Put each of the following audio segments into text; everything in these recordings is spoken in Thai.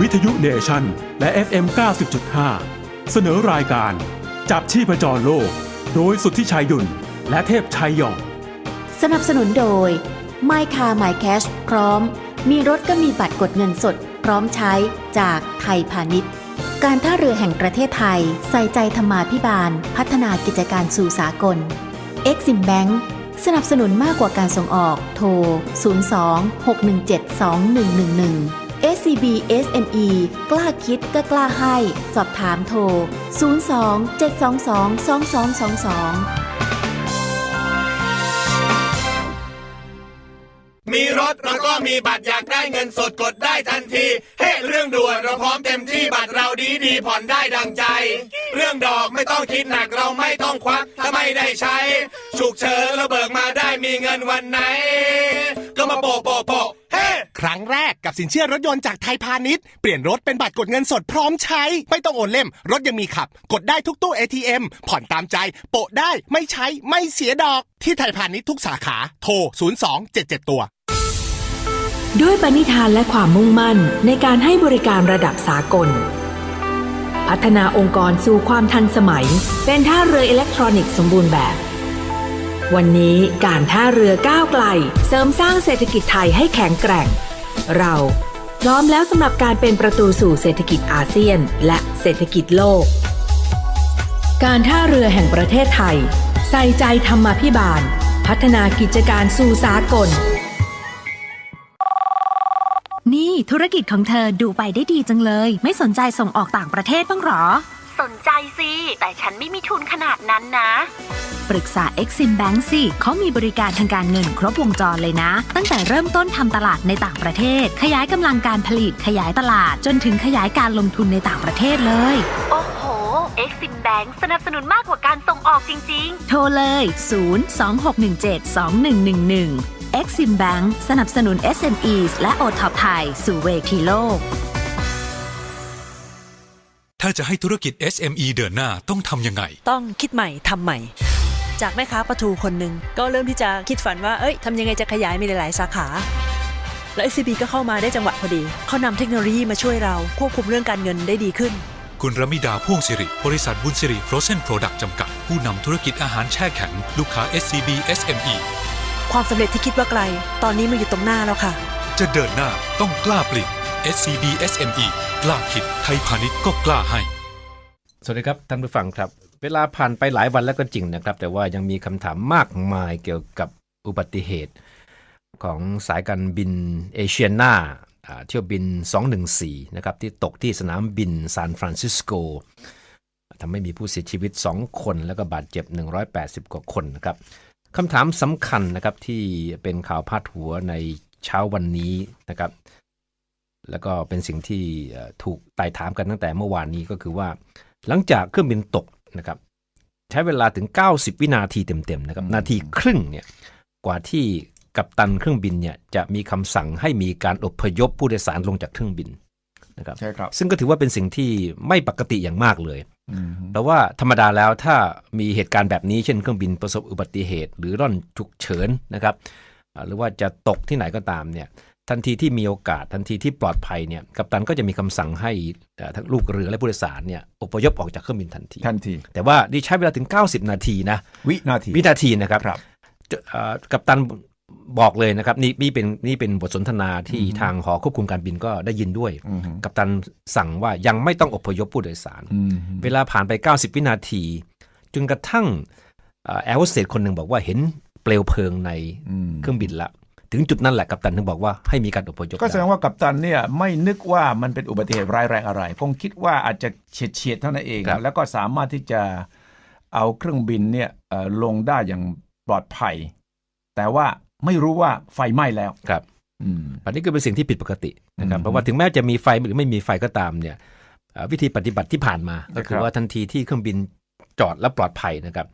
วิทยุเนชั่นและ FM 90.5 เสนอรายการ จับชีพจรโลก โดยสุทธิชัยหยุนและเทพชัยหยอง สนับสนุนโดย My Car My Cash พร้อม มีรถก็มีบัตรกดเงินสด พร้อมใช้จากไทยพาณิชย์ การท่าเรือแห่งประเทศไทย ใส่ใจธรรมาภิบาล พัฒนากิจการสู่สากล Exim Bank สนับสนุนมากกว่าการส่งออก โทร 02-617-2111 SCB SME กล้าคิดก็กล้าให้ สอบถามโทร 02-722-2222 มีรถเราก็มีบัตรอยากได้เงินสดกดได้ทันที เฮ้เรื่องด่วนเราพร้อมเต็มที่บัตรเราดีดีผ่อนได้ดังใจ เรื่องดอกไม่ต้องคิดหนักเราไม่ต้องควัก ถ้าไม่ได้ใช้ ฉุกเฉินเราเบิกมาได้มีเงินวันไหน ก็มาโปะโปะโปะ ครั้งแรกกับสินเชื่อรถยนต์จากไทยพาณิชย์ เปลี่ยนรถเป็นบัตรกดเงินสดพร้อมใช้ ไม่ต้องโอนเล่ม รถยังมีขับ กดได้ทุกตู้ ATM ผ่อนตามใจ โปะได้ไม่ใช้ไม่เสียดอก ที่ไทยพาณิชย์ทุกสาขา โทร 0277 ตัว ด้วยปณิธานและความมุ่งมั่นในการให้บริการระดับสากล พัฒนาองค์กรสู่ความทันสมัย เป็นท่าเรืออิเล็กทรอนิกส์สมบูรณ์แบบวันนี้การท่าเรือก้าวไกล เสริมสร้างเศรษฐกิจไทยให้แข็งแกร่ง เราพร้อมแล้วสำหรับการเป็นประตูสู่เศรษฐกิจอาเซียน และเศรษฐกิจโลก การท่าเรือแห่งประเทศไทย ใส่ใจธรรมาภิบาล พัฒนากิจการสู่สากล นี่ธุรกิจของเธอดูไปได้ดีจังเลย ไม่สนใจส่งออกต่างประเทศบ้างหรอ สนใจสิ แต่ฉันไม่มีทุนขนาดนั้นนะ ปรึกษา Exim Bank สิเขามีบริการทางการเงินครบวงจรเลยนะ ตั้งแต่เริ่มต้นทำตลาดในต่างประเทศ ขยายกำลังการผลิตขยายตลาด จนถึงขยายการลงทุนในต่างประเทศเลย โอ้โห Exim Bank สนับสนุนมากกว่าการส่งออกจริงโทรเลย 026172111 Exim Bank สนับสนุน SMEs และ o t o p ไทยสู่เวทีโลก ถ้าจะให้ธุรกิจ SME เดินหน้าต้องทำยังไง ต้องคิดใหม่ทำใหม่ จากแม่ค้าปลาทูคนหนึ่งก็เริ่มที่จะคิดฝันว่าเอ้ยทำยังไงจะขยายมีหลาย ๆ สาขา แล้ว SCB ก็เข้ามาได้จังหวะพอดีเขานำเทคโนโลยีมาช่วยเราควบคุมเรื่องการเงินได้ดีขึ้น คุณรมิดาพ่วงสิริ บริษัทบุญสิริฟรอเซนโปรดักต์จำกัด ผู้นำธุรกิจอาหารแช่แข็ง ลูกค้า SCB SME ความสำเร็จที่คิดว่าไกล ตอนนี้มาอยู่ตรงหน้าแล้วค่ะ จะเดินหน้าต้องกล้าเปลี่ยน SCB SME กล้าคิดไทยพาณิชย์ก็กล้าให้ สวัสดีครับท่านผู้ฟังครับ เวลาผ่านไปหลายวันแล้วก็จริงนะครับ แต่ว่ายังมีคำถามมากมายเกี่ยวกับอุบัติเหตุ ของสายการบินเอเชียนาอ่าเที่ยวบิน 214 นะครับ ที่ตกที่สนามบินซานฟรานซิสโกทำให้มีผู้เสียชีวิต 2 คน แล้วก็บาดเจ็บ 180 กว่าคนนะครับคำถามสำคัญนะครับที่เป็นข่าวพาดหัวในเช้าวันนี้นะครับ แล้วก็เป็นสิ่งที่เอ่อถูกไต่ถามกันตั้งแต่เมื่อวานนี้ก็คือว่า หลังจากเครื่องบินตกนะครับ ใช้เวลาถึง 90 วินาทีเต็มๆนะครับ นาทีครึ่งเนี่ยกว่าที่กัปตันเครื่องบินเนี่ยจะมีคำสั่งให้มีการอพยพผู้โดยสารลงจากเครื่องบินนะครับใช่ครับ ซึ่งก็ถือว่าเป็นสิ่งที่ไม่ปกติอย่างมากเลยอืมแต่ว่าธรรมดาแล้วถ้ามีเหตุการณ์แบบนี้เช่นเครื่องบินประสบอุบัติเหตุ หรือร่อนฉุกเฉินนะครับอ่าหรือว่าจะตกที่ไหนก็ตามเนี่ย ทันทีที่มีโอกาสทันทีที่ปลอดภัยเนี่ยกัปตันก็จะมีคำสั่งให้เอ่อทั้งลูกเรือและผู้โดยสารเนี่ยอพยพออกจากเครื่องบินทันทีทันที แต่ว่านี่ใช้เวลาถึง 90 นาทีนะวินาทีวินาทีนะครับครับจะเอ่อกัปตันบอกเลยนะครับนี่นี่เป็นนี่เป็นบทสนทนาที่ทางหอควบคุมการบินก็ได้ยินด้วยอืมกัปตันสั่งว่ายังไม่ต้องอพยพผู้โดยสารอืมเวลาผ่านไป 90 วินาที จนกระทั่งแอร์โฮสเตสคนหนึ่งบอกว่าเห็นเปลวเพลิงในอืมเครื่องบินละ ถึงจุดนั้นแหละกัปตันถึงบอกว่าให้มีการอพยพก็แสดงได้ว่ากัปตันเนี่ยไม่นึกว่ามันเป็นอุบัติเหตุร้ายแรงอะไร คงคิดว่าอาจจะเฉียดเฉียดๆเท่านั้นเองครับแล้วก็สามารถที่จะเอาเครื่องบินเนี่ยเอ่อลงได้อย่างปลอดภัย แต่ว่าไม่รู้ว่าไฟไหม้แล้วครับอืมอันนี้ก็เป็นสิ่งที่ผิดปกตินะครับอืมเพราะว่าถึงแม้จะมีไฟหรือไม่มีไฟก็ตามเนี่ยเอ่อวิธีปฏิบัติที่ผ่านมา ก็คือครับว่าทันทีที่เครื่องบินจอดและปลอดภัยนะครับ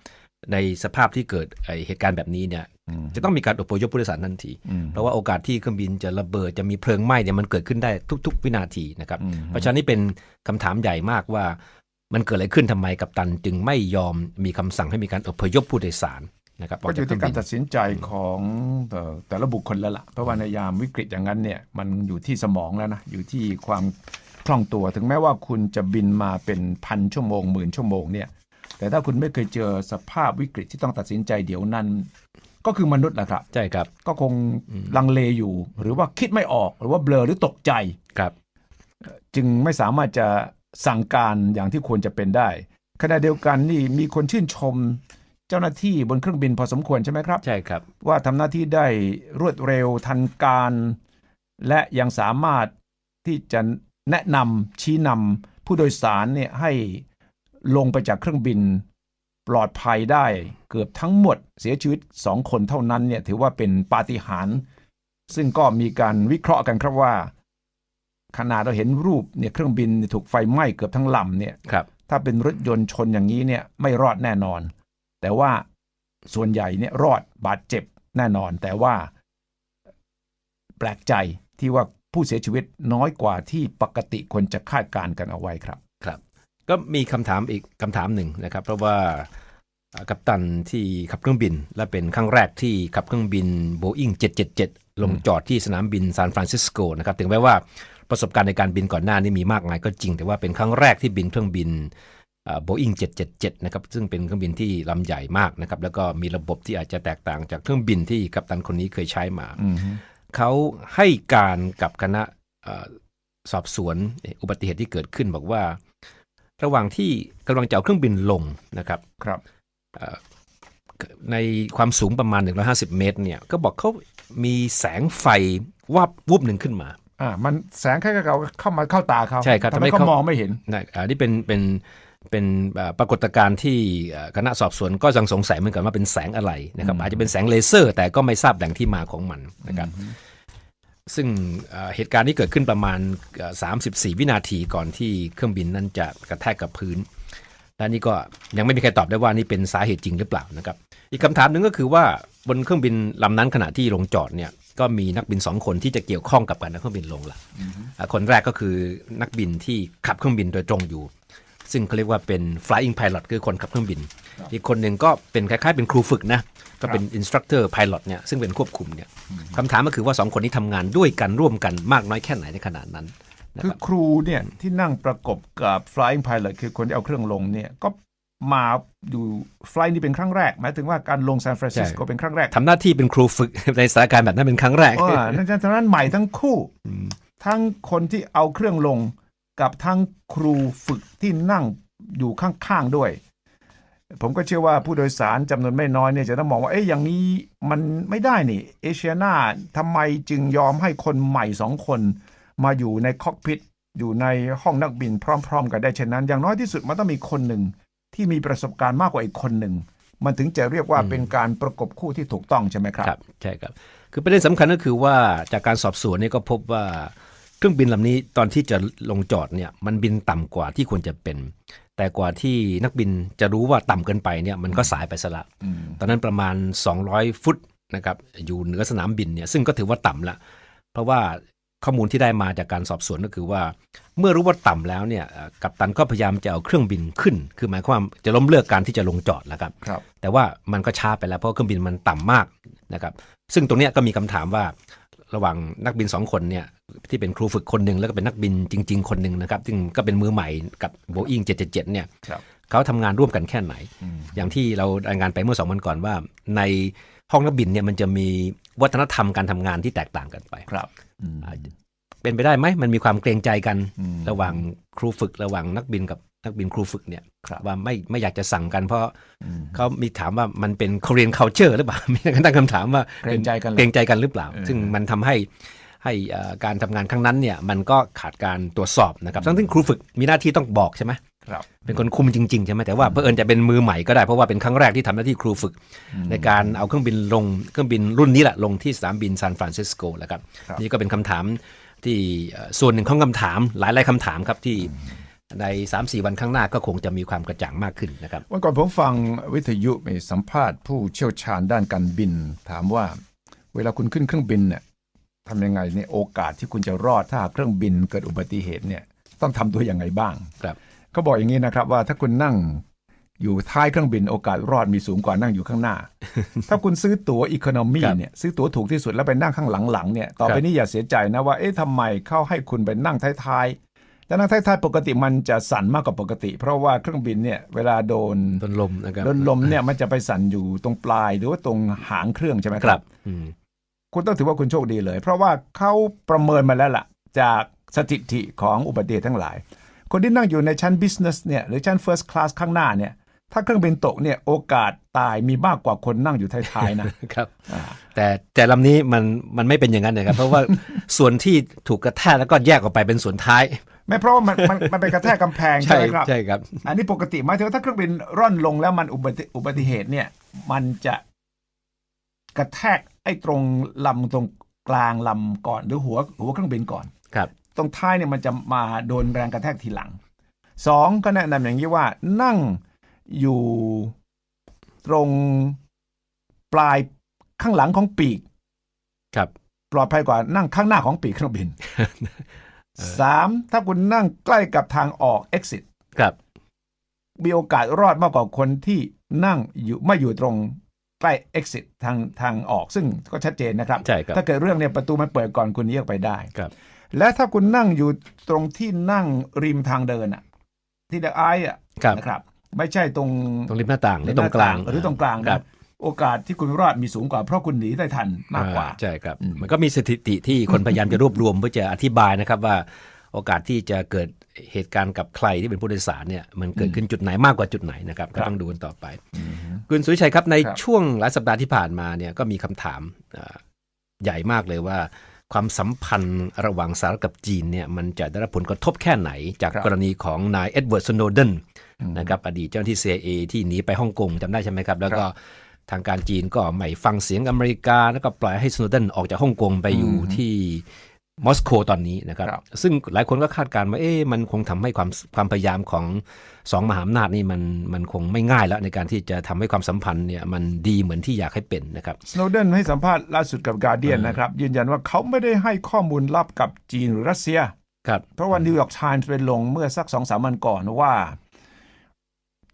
ในสภาพที่เกิดไอ้เหตุการณ์แบบนี้เนี่ยอืมจะต้องมีการอพยพผู้โดยสารทันทีอืมเพราะว่าโอกาสที่เครื่องบินจะระเบิดจะมีเพลิงไหม้เนี่ยมันเกิดขึ้นได้ทุก ๆ วินาทีนะครับอืมเพราะฉะนั้นนี่เป็นคำถามใหญ่มากว่า มันเกิดอะไรขึ้นทำไมกัปตัน จึงไม่ยอมมีคำสั่งให้มีการอพยพผู้โดยสารนะครับก็อยู่ที่เคการงบินตัดสินใจของเอ่อแต่ละบุคคลแล้วล่ะเพราะว่าในยามวิกฤตอย่างนั้นเนี่ยมันอยู่ที่สมองแล้วนะอยู่ที่ความคล่องตัวถึงแม้ว่าคุณจะบินมาเป็นพันชั่วโมงหมื่นชั่วโมงเนี่ย แต่ถ้าคุณไม่เคยเจอสภาพวิกฤตที่ต้องตัดสินใจเดี๋ยวนั้น ก็คือมนุษย์แหละครับ ใช่ครับ ก็คงลังเลอยู่ หรือว่าคิดไม่ออกหรือว่าเบลอหรือตกใจครับ จึงไม่สามารถจะสั่งการอย่างที่ควรจะเป็นได้ขณะเดียวกันนี่มีคนชื่นชมเจ้าหน้าที่บนเครื่องบินพอสมควรใช่ไหมครับใช่ครับ ว่าทำหน้าที่ได้รวดเร็วทันการ และยังสามารถที่จะแนะนำชี้นำผู้โดยสารเนี่ยให้ ลงไปจากเครื่องบินปลอดภัยได้เกือบทั้งหมดเสียชีวิตสองคนเท่านั้นเนี่ยถือว่าเป็นปาฏิหาริย์ซึ่งก็มีการวิเคราะห์กันครับว่า ขนาดเราเห็นรูปเนี่ยเครื่องบินถูกไฟไหม้เกือบทั้งลำเนี่ยครับถ้าเป็นรถยนต์ชนอย่างนี้เนี่ยไม่รอดแน่นอน แต่ว่าส่วนใหญ่เนี่ยรอดบาดเจ็บแน่นอน แต่ว่า แปลกใจที่ว่าผู้เสียชีวิตน้อยกว่าที่ปกติคนจะคาดการณ์กันเอาไว้ครับครับ ก็มีคำถามอีกคำถามหนึ่งนะครับ เพราะว่าอ่ากัปตันที่ขับเครื่องบิน และเป็นครั้งแรกที่ขับเครื่องบิน Boeing 777 ลงจอดที่สนามบินซานฟรานซิสโกนะครับถึงแม้ว่าประสบการณ์ในการบินก่อนหน้านี้มีมากมายก็จริง แต่ว่าเป็นครั้งแรกที่บินเครื่องบินโบอิง777 นะครับ ซึ่งเป็นเครื่องบินที่ลำใหญ่มากนะครับ แล้วก็มีระบบที่อาจจะแตกต่างจากเครื่องบินที่กัปตันคนนี้เคยใช้มาอืมเขาให้การกับคณะเอ่อสอบสวนอุบัติเหตุที่เกิดขึ้นบอกว่า ระหว่างที่กำลังจะเอาเครื่องบินลงนะครับครับเอ่อในความสูงประมาณ 150 เมตรเนี่ยก็บอกเขามีแสงไฟวับวุบหนึ่งขึ้นมาอ่ามันแสงแค่เขาเข้ามาเข้าตาเขาใช่ครับทำให้ทำให้เขาเขามองไม่เห็นนะอันนี้เป็นเป็นเป็นเอ่อปรากฏการณ์ที่เอ่อคณะสอบสวนก็ยังสงสัยเหมือนกันว่าเป็นแสงอะไรนะครับอาจจะเป็นแสงเลเซอร์ แต่ก็ไม่ทราบแหล่งที่มาของมันนะครับ ซึ่งเอ่อเหตุการณ์นี้เกิดขึ้นประมาณเอ่อ34 วินาทีก่อนที่เครื่องบินนั้นจะกระแทกกับพื้น และนี่ก็ยังไม่มีใครตอบได้ว่านี่เป็นสาเหตุจริงหรือเปล่านะครับ อีกคำถามหนึ่งก็คือว่าบนเครื่องบินลำนั้นขณะที่ลงจอดเนี่ยก็มีนักบินสองคนที่จะเกี่ยวข้องกับการนำเครื่องบินลงละอ่าคนแรกก็คือนักบินที่ขับเครื่องบินโดยตรงอยู่ ซึ่งเขาเรียกว่าเป็น flying pilot คือคนขับเครื่องบิน อีกคนหนึ่งก็เป็นคล้ายๆเป็นครูฝึกนะ ก็เป็น instructor pilot เนี่ยซึ่งเป็นควบคุมเนี่ยคำถามก็คือว่าสองคนนี้ทำงานด้วยกันร่วมกันมากน้อยแค่ไหนในขนาดนั้นนะคือครับครูเนี่ยที่นั่งประกบกับ flying pilot คือคนที่เอาเครื่องลงเนี่ยก็มาดูไฟล์นี้เป็นครั้งแรกหมายถึงว่าการลงซานฟรานซิสโกเป็นครั้งแรกทำหน้าที่เป็นครูฝึกในสถานการณ์แบบนั้นเป็นครั้งแรกว่านั่นฉะนั้นใหม่ทั้งคู่ ทั้งคนที่เอาเครื่องลง กับทั้งครูฝึกที่นั่งอยู่ข้างๆด้วย ผมก็เชื่อว่าผู้โดยสารจำนวนไม่น้อยเนี่ยจะต้องมองว่าเอ๊ะอย่างนี้มันไม่ได้นี่ เอเชียนาทำไมจึงยอมให้คนใหม่สองคนมาอยู่ในคอกพิทอยู่ในห้องนักบินพร้อม ๆ กันได้เช่นนั้น อย่างน้อยที่สุดมันต้องมีคนหนึ่งที่มีประสบการณ์มากกว่าอีกคนหนึ่งมันถึงจะเรียกว่าเป็นการประกบคู่ที่ถูกต้องใช่ไหมครับครับ ใช่ครับ คือประเด็นสำคัญก็คือว่าจากการสอบสวนเนี่ยก็พบว่า เครื่องบินลำนี้ตอนที่จะลงจอดเนี่ยมันบินต่ำกว่าที่ควรจะเป็น แต่กว่าที่นักบินจะรู้ว่าต่ำเกินไปเนี่ยมันก็สายไปซะละอืมตอนนั้นประมาณ 200 ฟุตนะครับอยู่เหนือสนามบินเนี่ยซึ่งก็ถือว่าต่ำละ เพราะว่าข้อมูลที่ได้มาจากการสอบสวนก็คือว่า เมื่อรู้ว่าต่ำแล้วเนี่ยเอ่อกัปตันก็พยายามจะเอาเครื่องบินขึ้น คือหมายความจะล้มเลิกการที่จะลงจอดแล้วครับครับแต่ว่ามันก็ช้าไปแล้วเพราะเครื่องบินมันต่ำมากนะครับ ซึ่งตรงเนี้ยก็มีคำถามว่า ระหว่างนักบินสองคนเนี่ยที่เป็นครูฝึกคนหนึ่งแล้วก็เป็นนักบินจริง ๆ คนหนึ่งนะครับซึ่งก็เป็นมือใหม่กับ Boeing 777 เนี่ยครับเขาทำงานร่วมกันแค่ไหนอืมอย่างที่เรารายงานไปเมื่อสองวันก่อนว่า ในห้องนักบินเนี่ยมันจะมีวัฒนธรรมการทำงานที่แตกต่างกันไปครับอืมอ่าเป็นไปได้ไหมมันมีความเกรงใจกันอืมระหว่างครูฝึกระหว่างนักบินกับ นักบินครูฝึกเนี่ยครับว่าไม่ไม่อยากจะสั่งกันเพราะอืมเขามีถามว่ามันเป็น Korean culture หรือเปล่ามีการตั้งคำถามว่าเกรงใจกันเหรอเกรงใจกันหรือเปล่าเออซึ่งมันทำให้ให้เอ่อการทำงานครั้งนั้นเนี่ยมันก็ขาดการตรวจสอบนะครับทั้งที่ครูฝึกมีหน้าที่ต้องบอกใช่ไหมครับเป็นคนคุมจริงๆใช่ไหมแต่ว่าเพื่อเอิญจะเป็นมือใหม่ก็ได้เพราะว่าเป็นครั้งแรกที่ทำหน้าที่ครูฝึก ในการเอาเครื่องบินลงเครื่องบินรุ่นนี้แหละลงที่สนามบินซานฟรานซิสโกแล้วครับครับนี่ก็เป็นคำถามที่เอ่อส่วนหนึ่งของคำถามหลายๆคำถามครับที่ ใน 3-4 วันข้างหน้าก็คงจะมีความกระจ่างมากขึ้นนะครับ วันก่อนผมฟังวิทยุไปสัมภาษณ์ผู้เชี่ยวชาญด้านการบิน ถามว่า เวลาคุณขึ้นเครื่องบินเนี่ยทำยังไงเนี่ยโอกาสที่คุณจะรอดถ้าหากเครื่องบินเกิดอุบัติเหตุเนี่ยต้องทำตัวอย่างไงบ้างครับเขาบอกอย่างนี้นะครับว่าถ้าคุณนั่งอยู่ท้ายเครื่องบินโอกาสรอดมีสูงกว่านั่งอยู่ข้างหน้า ถ้าคุณซื้อตั๋วอีโคโนมีครับเนี่ยซื้อตั๋วถูกที่สุดแล้วไปนั่งข้างหลังๆเนี่ยต่อไปครับนี้อย่าเสียใจนะว่าเอ๊ะทำไมเขาให้คุณไปนั่งท้าย แต่นั่งท้ายๆปกติมันจะสั่นมากกว่าปกติ เพราะว่าเครื่องบินเนี่ยเวลาโดนโดนลมนะครับโดนลมเนี่ยมันจะไปสั่นอยู่ตรงปลายหรือว่าตรงหางเครื่องใช่ไหมคครัรับบอืมคุณต้องถือว่าคุณโชคดีเลย เพราะว่าเขาประเมินมาแล้วล่ะ จากสถิติของอุบัติเหตุทั้งหลาย คนที่นั่งอยู่ในชั้น business เนี่ยหรือชั้น first class ข้างหน้าเนี่ยถ้าเครื่องบินตกเนี่ยโอกาสตายมีมากกว่าคนนั่งอยู่ท้ายๆนะครับแต่แต่ลำนี้มันมันไม่เป็นอย่างนั้นนะครับ เพราะว่าส่วนที่ถูกกระแทกแล้วก็แยกออกไปเป็นส่วนท้าย ไม่เพราะว่ามันมันมันไปกระแทกกำแพงใช่ไหมครับ ใช่ครับ อันนี้ปกติหมายถึงว่าถ้าเครื่องบินร่อนลงแล้วมันอุบัติอุบัติเหตุเนี่ย มันจะกระแทกไอ้ตรงลำตรงกลางลำก่อนหรือหัวหัวเครื่องบินก่อน ครับ ตรงท้ายเนี่ยมันจะมาโดนแรงกระแทกทีหลังสองก็แนะนำอย่างนี้ว่านั่งอยู่ตรงปลายข้างหลังของปีก ครับ ปลอดภัยกว่านั่งข้างหน้าของปีกเครื่องบิน สามถ้าคุณนั่งใกล้กับทางออก exit ครับ มีโอกาสรอดมากกว่าคนที่นั่งอยู่ไม่อยู่ตรงใกล้ exit ทางทางออกซึ่งก็ชัดเจนนะครับ ใช่ครับ ถ้าเกิดเรื่องเนี่ยประตูมันเปิดก่อนคุณหนีออกไปได้ ครับ และถ้าคุณนั่งอยู่ตรงที่นั่งริมทางเดินอะที่เดอะไออะครับ นะครับ ไม่ใช่ตรงตรงริมหน้าต่างหรือตรงกลาง หรือตรงกลางครันะบ โอกาสที่คุณรอดมีสูงกว่าเพราะคุณหนีได้ทันมากกว่าอ่ใช่ครับอืมมันก็มีสถิติที่คนพยายามจะรวบรวมเพื่อจะอธิบายนะครับว่าโอกาสที่จะเกิดเหตุการณ์กับใครที่เป็นผู้โดยสารเนี่ยมันเกิดขึ้นจุดไหนมากกว่าจุดไหนนะครับก็ต้องดูกันต่อไป คุณสุวิชัยครับในครับช่วงหลายสัปดาห์ที่ผ่านมาเนี่ยก็มีคำถามอ่าใหญ่มากเลยว่า ความสัมพันธ์ระหว่างสหรัฐกับจีนเนี่ยมันจะได้รับผลกระทบแค่ไหน จากครับกรณีของนายเอ็ดเวิร์ดสโนเดนนะครับอดีตเจ้าหน้าที่ CIA ที่หนีไปฮ่องกงจำได้ใช่ไหมครับ แล้วก็ ทางการจีนก็ไม่ฟังเสียงอเมริกา แล้วก็ปล่อยให้สโนเดนออกจากฮ่องกงไปอยู่อืมที่มอสโกตอนนี้นะครับครับ ซึ่งหลายคนก็คาดการณ์ว่าเอ๊ะมันคงทำให้ความความพยายามของสองมหาอำนาจนี่มันมันคงไม่ง่ายแล้ว ในการที่จะทำให้ความสัมพันธ์เนี่ยมันดีเหมือนที่อยากให้เป็นนะครับสโนเดนให้สัมภาษณ์ล่าสุดกับการเดียนนะครับ ยืนยันว่าเขาไม่ได้ให้ข้อมูลลับกับจีนหรือรัสเซียครับเพราะว่านิวยอร์กไทมส์ไปลงเมื่อสักสองสามวันก่อนว่า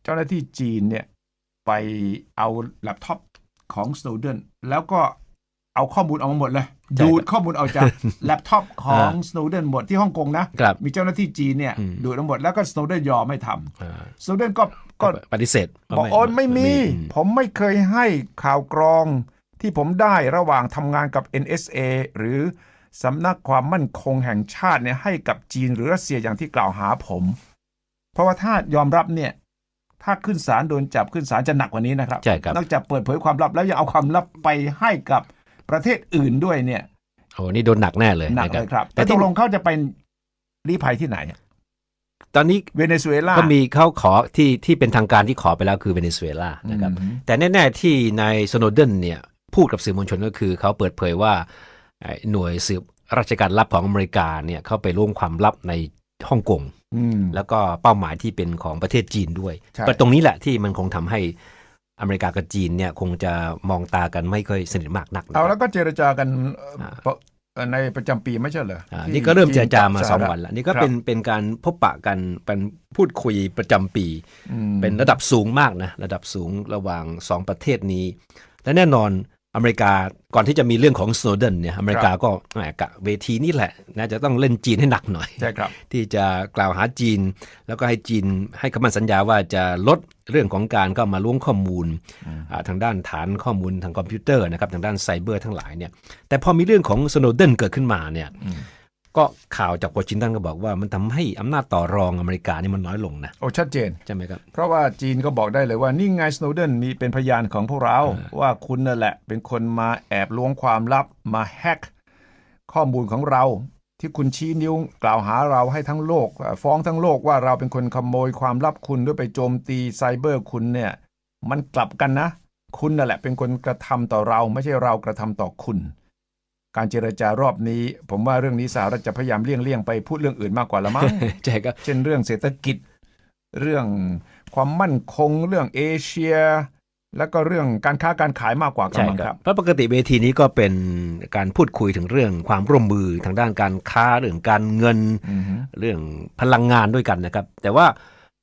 เจ้าหน้าที่จีนเนี่ย ไปเอาแล็ปท็อปของสโนเดนแล้วก็เอาข้อมูลออกมาหมดเลยใช่ครับดูดข้อมูลออกจากแล็ปท็อปของอ่าสโนเดนหมดที่ฮ่องกงนะครับมีเจ้าหน้าที่จีนเนี่ยอืมดูดทั้งหมดแล้วก็สโนเดนยอมไม่ทำอ่าสโนเดนก็ก็ปฏิเสธว่าบอกโอนไม่มีอืผมไม่เคยให้ข่าวกรองที่ผมได้ระหว่างทำงานกับ NSA หรือสำนักความมั่นคงแห่งชาติเนี่ยให้กับจีนหรือรัสเซียอย่างที่กล่าวหาผม เพราะว่าถ้ายอมรับเนี่ย ถ้าขึ้นศาลโดนจับขึ้นศาลจะหนักกว่านี้นะครับใช่ครับนอกจากเปิดเผยความลับแล้วยังเอาความลับไปให้กับประเทศอื่นด้วยเนี่ยโอ้นี่โดนหนักแน่เลยหนักะเลยครับแต่แต่ตที่กลงเขาจะไปรีภัยที่ไหน ตอนนี้เวเนซุเอลาก็มีเขาขอที่ที่เป็นทางการที่ขอไปแล้วคือเวเนซุเอลานะครับอืมแต่แน่ ๆ ที่นายสโนเดนเนี่ย พูดกับสื่อมวลชนก็คือเขาเปิดเผยว่าไอ้หน่วยสืบราชการลับของอเมริกาเนี่ยเข้าไปร่วมความลับในฮ่องกงอืม แล้วก็เป้าหมายที่เป็นของประเทศจีนด้วยใช่ก็ตรงนี้แหละที่มันคงทำให้อเมริกากับจีนเนี่ยคงจะมองตากันไม่ค่อยสนิทมากนักนะคเอารับแล้วก็เจรจากันเอ่ออาเอ่อในประจำปีไม่ใช่เหรออ่าที่นี่ก็เริ่มเจรจามาจีสองกับวันแล้วนี่ก็ครับเป็นเป็นการพบปะกันเป็นพูดคุยประจำปีอืมเป็นระดับสูงมากนะ ระดับสูงระหว่างสองประเทศนี้ และแน่นอน อเมริกาก่อนที่จะมีเรื่องของสโนเดนเนี่ยอเมริกาก็แหมกะเวทีนี้แหละนะจะต้องเล่นจีนให้หนักหน่อยใช่ครับที่จะกล่าวหาจีน แล้วก็ให้จีนให้คำมั่นสัญญาว่าจะลดเรื่องของการเข้ามาล้วงข้อมูลอ่าทางด้านฐานข้อมูลทางคอมพิวเตอร์นะครับทางด้านไซเบอร์ทั้งหลายเนี่ยแต่พอมีเรื่องของสโนเดนเกิดขึ้นมาเนี่ย ก็ข่าวจากวอชิงตันก็บอกว่ามันทำให้อำนาจต่อรองอเมริกานี่มันน้อยลงนะโอ้ชัดเจนใช่ไหมครับ เพราะว่าจีนก็บอกได้เลยว่านี่ไงสโนเดนมีเป็นพยานของพวกเรา ว่าคุณนั่นแหละ เป็นคนมาแอบล้วงความลับมาแฮกข้อมูลของเรา ที่คุณชี้นิ้วกล่าวหาเราให้ทั้งโลกเอ่อฟ้องทั้งโลกว่าเราเป็นคนขโมยความลับคุณด้วยไปโจมตีไซเบอร์คุณเนี่ย มันกลับกันนะ คุณนั่นแหละเป็นคนกระทำต่อเรา ไม่ใช่เรากระทำต่อคุณ การเจรจารอบนี้ ผมว่าเรื่องนี้สหรัฐจะพยายามเลี่ยงเลี่ยงๆไปพูดเรื่องอื่นมากกว่าละมั้งใช่ครับเช่นเรื่องเศรษฐกิจ เรื่องความมั่นคงเรื่องเอเชีย แล้วก็เรื่องการค้าการขายมากกว่ากันใช่มั้งคครัรับบเพราะปกติเวทีนี้ก็เป็นการพูดคุยถึงเรื่องความร่วมมือทางด้านการค้าเรื่องการเงินอือฮึเรื่องพลังงานด้วยกันนะครับ แต่ว่า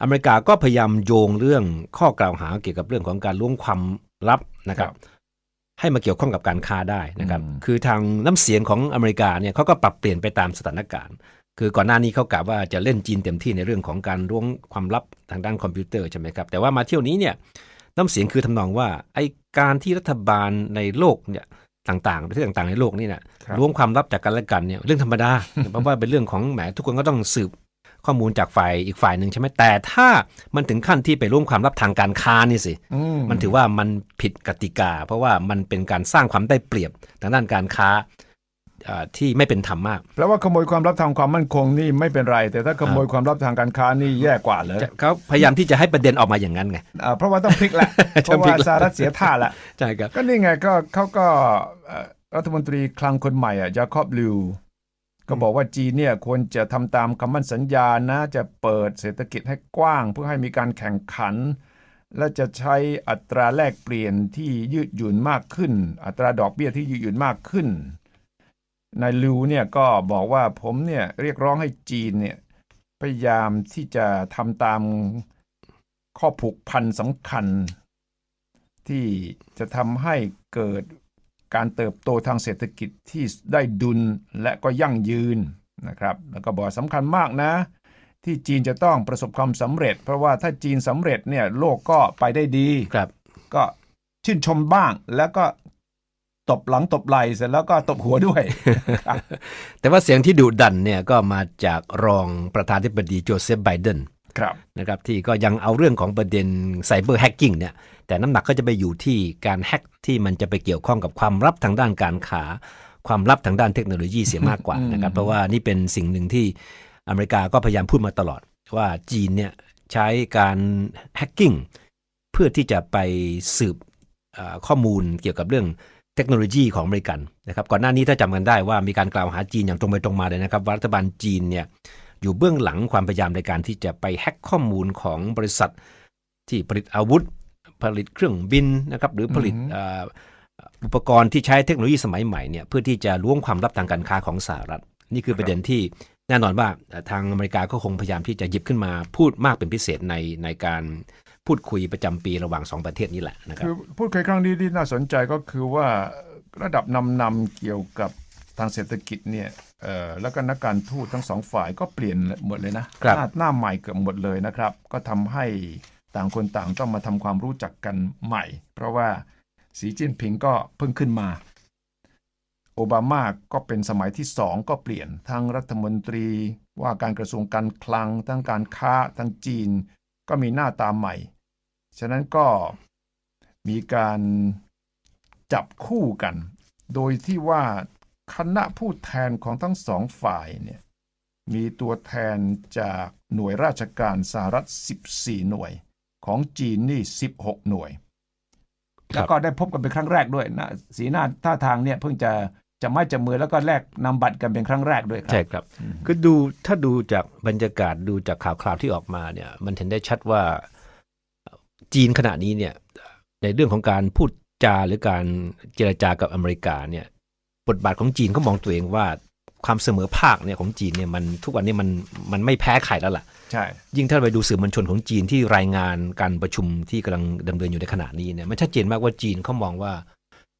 อเมริกาก็พยายามโยงเรื่องข้อกล่าวหาเกี่ยวกับเรื่องของการล้วงความลับนะครับ ให้มาเกี่ยวข้องกับการค้าได้นะครับอืมคือทางน้ำเสียงของอเมริกาเนี่ยเขาก็ปรับเปลี่ยนไปตามสถานการณ์ คือก่อนหน้านี้เขากะว่าจะเล่นจีนเต็มที่ในเรื่องของการล้วงความลับทางด้านคอมพิวเตอร์ใช่ไหมครับแต่ว่ามาเที่ยวนี้เนี่ยน้ำเสียงคือทำนองว่าไอการที่รัฐบาลในโลกเนี่ยต่างๆประเทศต่างๆในโลกนี่เนี่ยครับล้วงความลับจากกันและกันเนี่ยเรื่องธรรมดาเพราะว่าเป็นเรื่องของแหมทุกคนก็ต้องสืบ ข้อมูลจากฝ่ายอีกฝ่ายหนึ่งใช่ไหมแต่ถ้ามันถึงขั้นที่ไปร่วมความลับทางการค้านี่สิอืมมันถือว่ามันผิดกติกา เพราะว่ามันเป็นการสร้างความได้เปรียบทางด้านการค้าอ่าที่ไม่เป็นธรรมมากแปลว่าขโมยความลับทางความมั่นคงนี่ไม่เป็นไร แต่ถ้าขโมยความลับทางการค้านี่แย่กว่าเลยจะเขาพยายามที่จะให้ประเด็นออกมาอย่างนั้นไงอ่าเพราะว่าต้องพลิกแหละเพต้องราะพลิว่ากแล้วสหรัฐเสียท่าละใช่ครับก็นี่ไงก็เขาก็เอ่อรัฐมนตรีคลังคนใหม่อะจาคอบลิว ก็บอกว่าจีนเนี่ยควรจะทำตามคำมั่นสัญญานะ จะเปิดเศรษฐกิจให้กว้าง เพื่อให้มีการแข่งขัน และจะใช้อัตราแลกเปลี่ยนที่ยืดหยุ่นมากขึ้น อัตราดอกเบี้ยที่ยืดหยุ่นมากขึ้นนายลิวเนี่ยก็บอกว่าผมเนี่ยเรียกร้องให้จีนเนี่ยพยายามที่จะทำตามข้อผูกพันสำคัญ ที่จะทำให้เกิด การเติบโตทางเศรษฐกิจที่ได้ดุลและก็ยั่งยืนนะครับ แล้วก็บอกสำคัญมากนะ ที่จีนจะต้องประสบความสำเร็จ เพราะว่าถ้าจีนสำเร็จเนี่ยโลกก็ไปได้ดีครับ ก็ชื่นชมบ้างแล้วก็ตบหลังตบไหล่เสร็จแล้วก็ตบหัวด้วย แต่ว่าเสียงที่ดุดันเนี่ยก็มาจากรองประธานาธิบดีโจเซฟไบเดนครับ นะครับที่ก็ยังเอาเรื่องของประเด็นไซเบอร์แฮกกิ้งเนี่ยแต่น้ำหนักก็จะไปอยู่ที่การแฮกที่มันจะไปเกี่ยวข้องกับความลับทางด้านการค้าความลับทางด้านเทคโนโลยีเสียมากกว่าอืมนะครับเพราะว่านี่เป็นสิ่งหนึ่งที่อเมริกาก็พยายามพูดมาตลอด ว่าจีนเนี่ยใช้การแฮกกิ้งเพื่อที่จะไปสืบเอ่อข้อมูลเกี่ยวกับเรื่องเทคโนโลยีของอเมริกันนะครับก่อนหน้านี้ถ้าจำกันได้ว่ามีการกล่าวหาจีนอย่างตรงไปตรงมาเลยนะครับว่ารัฐบาลจีนเนี่ย อยู่เบื้องหลังความพยายามในการที่จะไปแฮ็กข้อมูลของบริษัท ที่ผลิตอาวุธ ผลิตเครื่องบินนะครับหรือผลิตอือหือเอ่ออุปกรณ์ที่ใช้เทคโนโลยีสมัยใหม่เนี่ยเพื่อที่จะล้วงความลับทางการค้าของสหรัฐ นี่คือประเด็นที่แน่นอนว่าเอ่อทางอเมริกาก็คงพยายามที่จะหยิบขึ้นมาพูดมากเป็นพิเศษในในการพูดคุยประจำปีระหว่างสองประเทศนี้แหละนะครับคือพูดคุยครั้งนี้ที่น่าสนใจก็คือว่าระดับนำนำๆเกี่ยวกับทางเศรษฐกิจเนี่ยเอ่อแล้วก็นักการทูตทั้งสองฝ่ายก็เปลี่ยนหมดเลยนะครับหน้าหน้าใหม่เกือบหมดเลยนะครับ ก็ทำให้ต่างคนต่างต้องมาทำความรู้จักกันใหม่ เพราะว่าสีจิ้นผิงก็เพิ่งขึ้นมา โอบามาก็เป็นสมัยที่สองก็เปลี่ยนทั้งรัฐมนตรีว่าการกระทรวงการคลัง ทั้งการค้าทั้งจีน ก็มีหน้าตาใหม่ ฉะนั้นก็มีการจับคู่กัน โดยที่ว่า คณะผู้แทนของทั้งสองฝ่ายเนี่ยมีตัวแทนจากหน่วยราชการสหรัฐ 14 หน่วย ของจีนนี่ 16 หน่วยครับแล้วก็ได้พบกันเป็นครั้งแรกด้วยนะสีหน้าท่าทางเนี่ยเพิ่งจะจะไม่จะมือแล้วก็แลกนำบัตรกันเป็นครั้งแรกด้วยครัใช่ครับคือดูถ้าดูจากบรรยากาศดูจากข่าวคราวที่ออกมาเนี่ยมันเห็นได้ชัดว่าจีนขณะนี้เนี่ยในเรื่องของการพูดจาหรือการเจรจากับอเมริกาเนี่ย บทบาทของจีนก็มองตัวเองว่าความเสมอภาคเนี่ยของจีนเนี่ยมันทุกวันนี้มันมันไม่แพ้ใครแล้วล่ะ ใช่ ยิ่งถ้าไปดูสื่อมวลชนของจีนที่รายงานการประชุมที่กำลังดำเนินอยู่ในขณะนี้เนี่ยมันชัดเจนมากว่าจีนเขามองว่า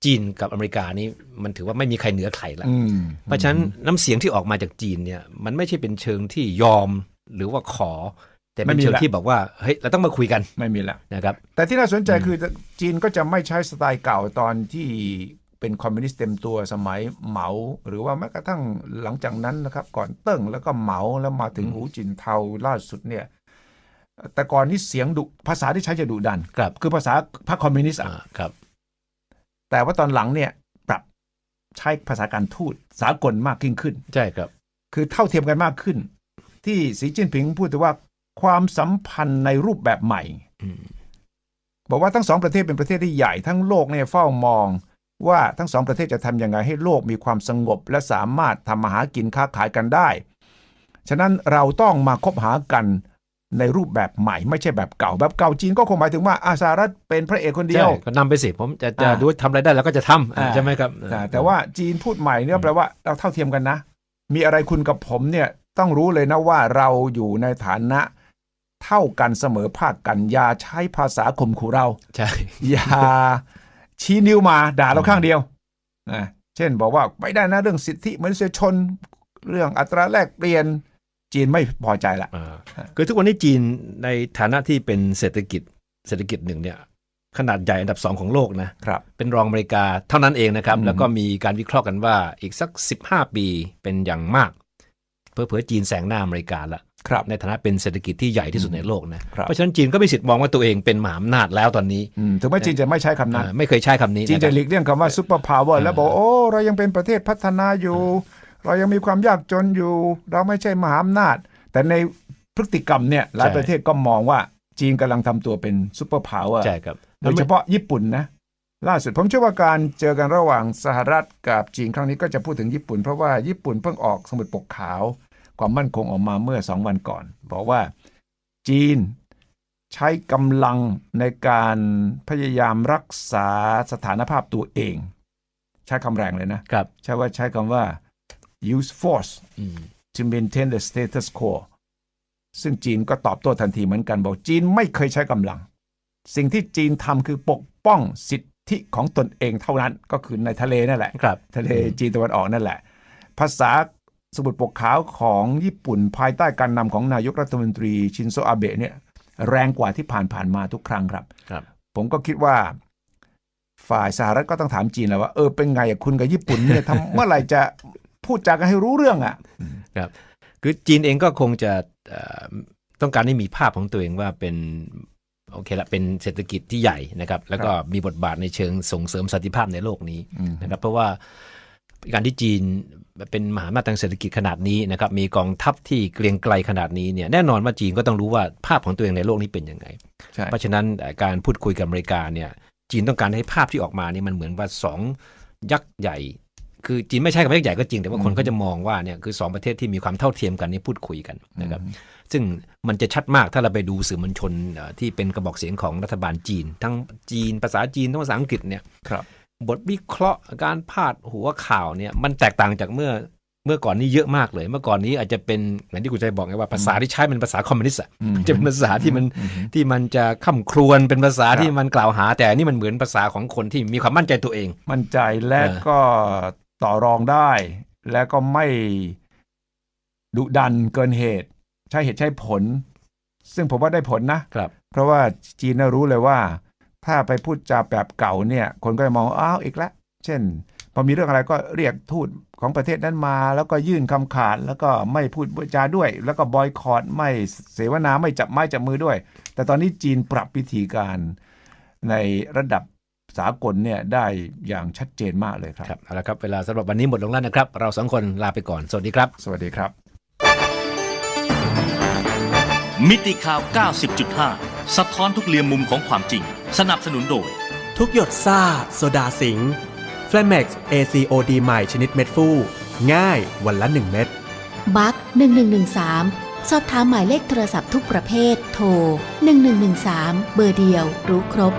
จีนกับอเมริกานี่มันถือว่าไม่มีใครเหนือใครละอืมเพราะฉะนั้นน้ำเสียงที่ออกมาจากจีนเนี่ยมันไม่ใช่เป็นเชิงที่ยอมหรือว่าขอ แต่เป็นเชิงที่บอกว่าเฮ้ยเราต้องมาคุยกันไม่มีละนะครับแต่ที่น่าสนใจอืมคือจีนก็จะไม่ใช้สไตล์เก่าตอนที่ เป็นคอมมิวนิสต์เต็มตัวสมัยเหมา หรือว่าแม้กระทั่งหลังจากนั้นนะครับ ก่อนเติ้งแล้วก็เหมาแล้วมาถึงหูจินเทาล่าสุดเนี่ยแต่ก่อนนี้เสียงดุภาษาที่ใช้จะดุดันครับคือภาษาพรรคคอมมิวนิสต์อะอ่าครับ แต่ว่าตอนหลังเนี่ยปรับใช้ภาษาการทูตสากลมากยิ่งขึ้น ใช่ครับ คือเท่าเทียมกันมากขึ้น ที่สีจิ้นผิงพูดถึงว่าความสัมพันธ์ในรูปแบบใหม่อืมบอกว่าทั้งสองประเทศเป็นประเทศที่ใหญ่ทั้งโลกเนี่ยเฝ้ามอง ว่าทั้งสองประเทศจะทำยังไงให้โลกมีความสงบ และสามารถทำมาหากินค้าขายกันได้ ฉะนั้นเราต้องมาคบหากันในรูปแบบใหม่ไม่ใช่แบบเก่าแบบเก่าจีนก็คงหมายถึงว่าอาสหรัฐเป็นพระเอกคนเดียวใช่ก็นำไปสิผมจะจะอ่าดูว่าทำอะไรได้เราก็จะทำอ่าอ่าใช่ไหมครับแต่แต่ว่าจีนพูดใหม่เนี่ยแปลว่าเราเท่าเทียมกันนะ มีอะไรคุณกับผมเนี่ยต้องรู้เลยนะว่าเราอยู่ในฐานะเท่ากันเสมอภาคกันอย่าใช้ภาษาข่มขู่เราใช่อย่า ชี้นิ้วมาด่าเราข้างเดียวนะเช่นบอกว่าไม่ได้นะเรื่องสิทธิมนุษยชนเรื่องอัตราแลกเปลี่ยนจีนไม่พอใจละอ่าคือทุกวันนี้จีนในฐานะที่เป็นเศรษฐกิจเศรษฐกิจหนึ่งเนี่ยขนาดใหญ่อันดับสองของโลกนะครับเป็นรองอเมริกาเท่านั้นเองนะครับอืมแล้วก็มีการวิเคราะห์กันว่าอีกสัก 15 ปีเป็นอย่างมาก เพื่อเผอๆจีนแซงหน้าอเมริกาละครับ ในฐานะเป็นเศรษฐกิจที่ใหญ่ที่สุดในโลกนะครับเพราะฉะนั้นจีนก็มีสิทธิ์มองว่าตัวเองเป็นมหาอำนาจแล้วตอนนี้อืมถึงแม้จีนจะไม่ใช้คำนั้นอ่าไม่เคยใช้คำนี้จีนนะคจะรับหลีกเลี่ยงคำว่าซูเปอร์พาวเวอร์แล้วบอกโอ้เรายังเป็นประเทศพัฒนาอยู่ เรายังมีความยากจนอยู่ เราไม่ใช่มหาอำนาจ แต่ในพฤติกรรมเนี่ยหลายประเทศก็มองว่าจีนกำลังทำตัวเป็นซูเปอร์พาวเวอร์ใช่ครับโดยเฉพาะญี่ปุ่นนะล่าสุดผมเชื่อว่าการเจอกันระหว่างสหรัฐกับจีนครั้งนี้ก็จะพูดถึงญี่ปุ่นเพราะว่าญี่ปุ่นเพิ่งออกสมุดปกขาว ความมั่นคงออกมาเมื่อสองวันก่อน บอกว่าจีนใช้กำลังในการพยายามรักษาสถานภาพตัวเอง ใช้คำแรงเลยนะครับใช้ว่าใช้คำว่า use force อืม to maintain the status quo ซึ่งจีนก็ตอบโต้ทันทีเหมือนกัน บอกจีนไม่เคยใช้กำลัง สิ่งที่จีนทำคือปกป้องสิทธิของตนเองเท่านั้นก็คือในทะเลนั่นแหละครับทะเลจีนตะวันออกนั่นแหละ ภาษา สมุดปกขาวของญี่ปุ่นภายใต้การนำของนายกรัฐมนตรีชินโซอาเบะเนี่ยแรงกว่าที่ผ่านผ่านๆมาทุกครั้งครับครับผมก็คิดว่าฝ่ายสหรัฐก็ต้องถามจีนแล้วว่าเออเป็นไงอะคุณกับญี่ปุ่นเนี่ยทำเมื่อไหร่จะพูดจากันให้รู้เรื่องอะครับคือจีนเองก็คงจะเอ่อต้องการให้มีภาพของตัวเองว่าเป็นโอเคละเป็นเศรษฐกิจที่ใหญ่นะครับ แล้วก็มีบทบาทในเชิงส่งเสริมสันติภาพในโลกนี้อืมนะครับ เพราะว่าการที่จีน เป็นมหาอำนาจทางเศรษฐกิจขนาดนี้นะครับมีกองทัพที่เกรียงไกลขนาดนี้เนี่ยแน่นอนว่าจีนก็ต้องรู้ว่าภาพของตัวเองในโลกนี้เป็นยังไงใช่เพราะฉะนั้นเอ่อการพูดคุยกับอเมริกาเนี่ยจีนต้องการให้ภาพที่ออกมานี่มันเหมือนว่าสองยักษ์ใหญ่ คือจีนไม่ใช่กับยักษ์ใหญ่ก็จริง แต่ว่าคนก็จะมองว่าเนี่ยคือสองประเทศที่มีความเท่าเทียมกันนี่พูดคุยกันนะครับซึ่งมันจะชัดมากถ้าเราไปดูสื่อมวลชนเอ่อที่เป็นกระบอกเสียงของรัฐบาลจีน ทั้งจีนภาษาจีนทั้งภาษาอังกฤษเนี่ยครั บบทวิเคราะห์การพาดหัวข่าวเนี่ยมันแตกต่างจากเมื่อเมื่อก่อนนี้เยอะมากเลย เมื่อก่อนนี้อาจจะเป็นอย่างที่คุณใจบอกไงว่าภาษาที่ใช้เป็นภาษาคอมมิวนิสต์อะอืมจะเป็นภาษาที่มันที่มันจะข่ำครวญเป็นภาษาครับที่มันกล่าวหา แต่อันนี่มันเหมือนภาษาของคนที่มีความมั่นใจตัวเอง มั่นใจและเออก็ต่อรองได้ และก็ไม่ดุดันเกินเหตุ ใช้เหตุใช้ผล ซึ่งผมว่าได้ผลนะครับ เพราะว่าจีนน่ะรู้เลยว่า ถ้าไปพูดจาแบบเก่าเนี่ย คนก็จะมองอ้าวอีกแล้วเช่น พอมีเรื่องอะไรก็เรียกทูตของประเทศนั้นมา แล้วก็ยื่นคำขาด แล้วก็ไม่พูดจาด้วย แล้วก็บอยคอรดไม่เสวนาไม่จับไม้จับมือด้วย แต่ตอนนี้จีนปรับวิธีการในระดับสากลเนี่ยได้อย่างชัดเจนมากเลยครับครับเอาละครับ เวลาสำหรับวันนี้หมดลงแล้วนะครับ เราสองคนลาไปก่อน สวัสดีครับ สวัสดีครับ มิติข่าว 90.5 สะท้อนทุกเรียมมุมของความจริง สนับสนุนโดย ทุกหยดซ่า โซดาสิงห์ f l a m e x ACOD ใหม่ชนิดเม็ดฟูง่ายวันละ 1 เม็ดบัค1113 สอบถามหมายเลขโทรศัพท์ทุกประเภท โทร 1113 เบอร์เดียว รู้ครบ